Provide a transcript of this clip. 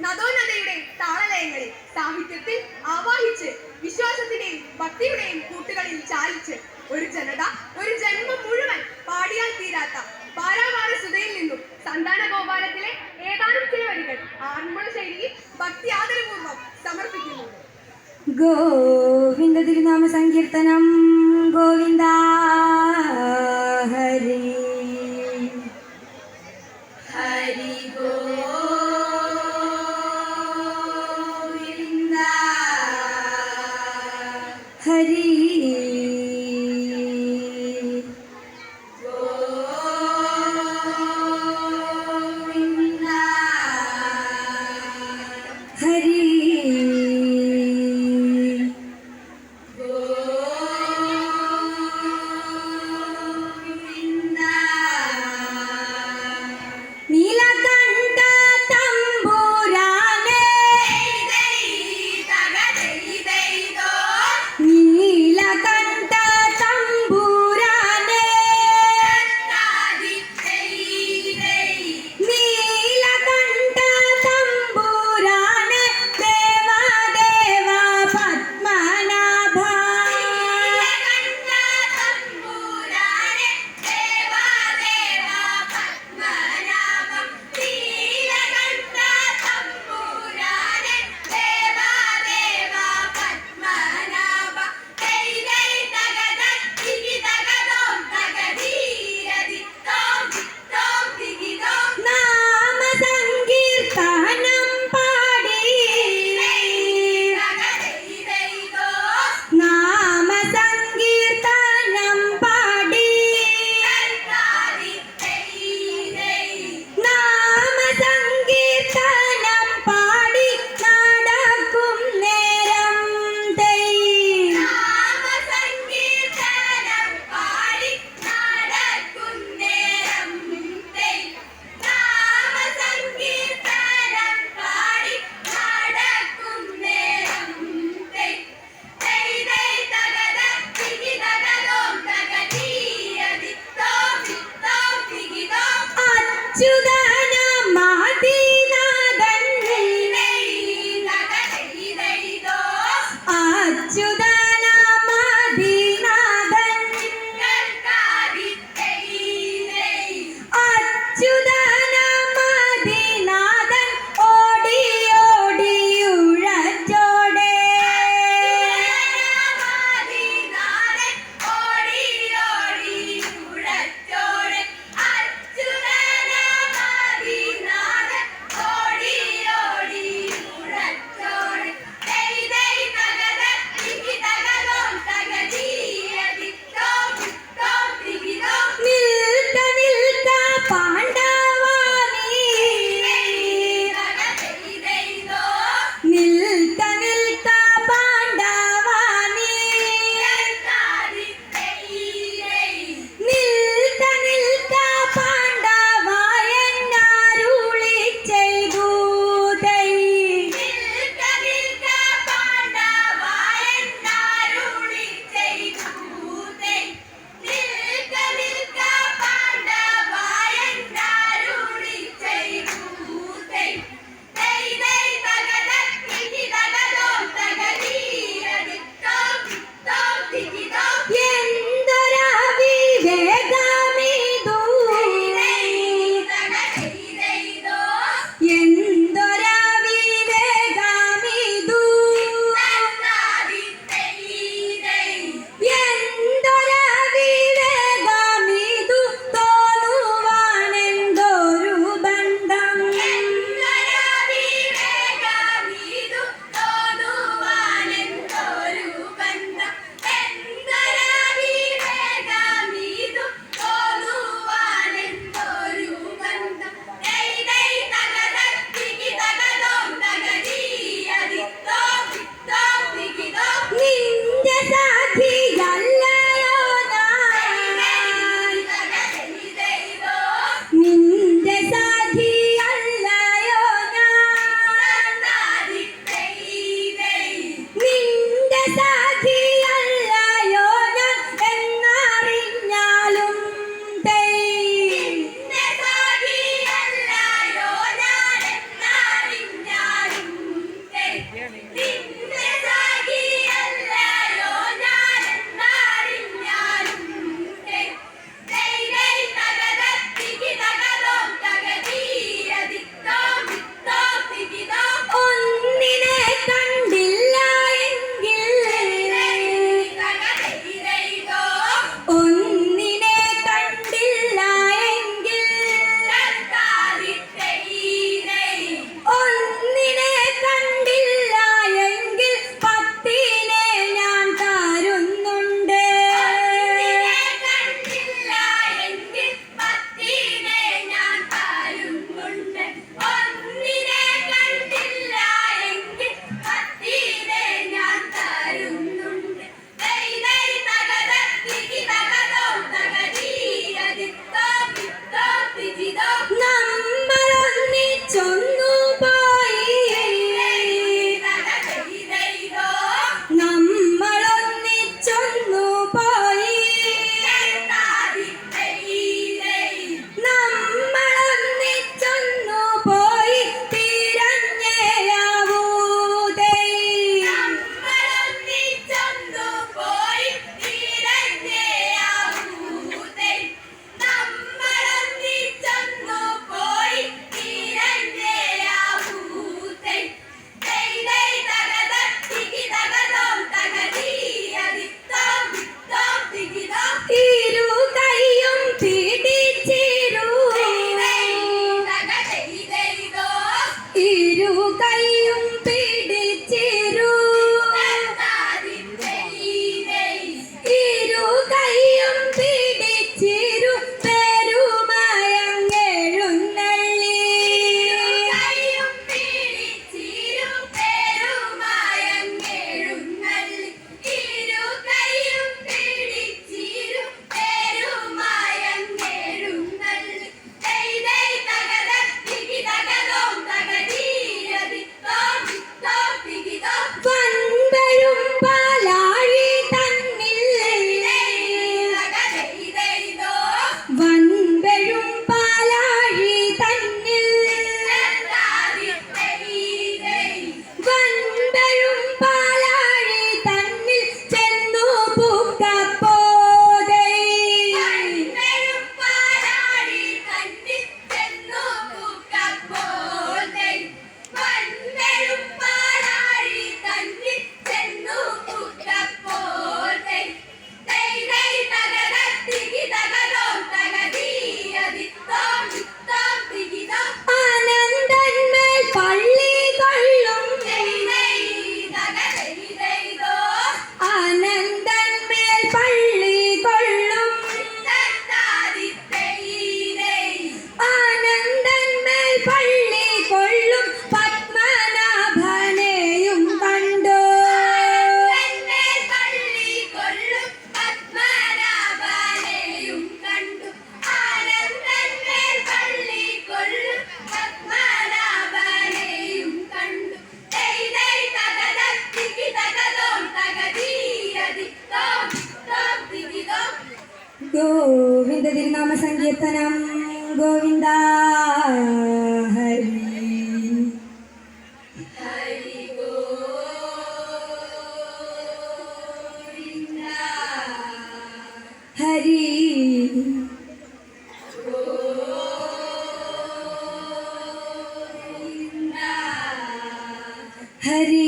നദോനദയുടെ താളലയങ്ങളിൽ സാഹിത്യത്തിൽ ആവാഹിച്ച് വിശ്വാസത്തിന്റെയും ഭക്തിയുടെയും കൂട്ടുകളിൽ ചാലിച്ച് ഒരു ജനത ഒരു ജന്മം മുഴുവൻ പാടിയാൽ തീരാത്ത പാരാവാര സുതയിൽ നിന്നും സന്താന ഗോപാലത്തിലെ ഏതാനും ചില വരികൾ ആറന്മുള ശൈലിയിൽ ഭക്തി ആദരപൂർവം സമർപ്പിക്കുന്നു ഗോവിന്ദ തിരുനാമ സങ്കീർത്തനം ഗോവിന്ദ ഹരി സങ്കീർത്തനം ഗോവിന്ദ ഹരി. ഹരി. ഹരി.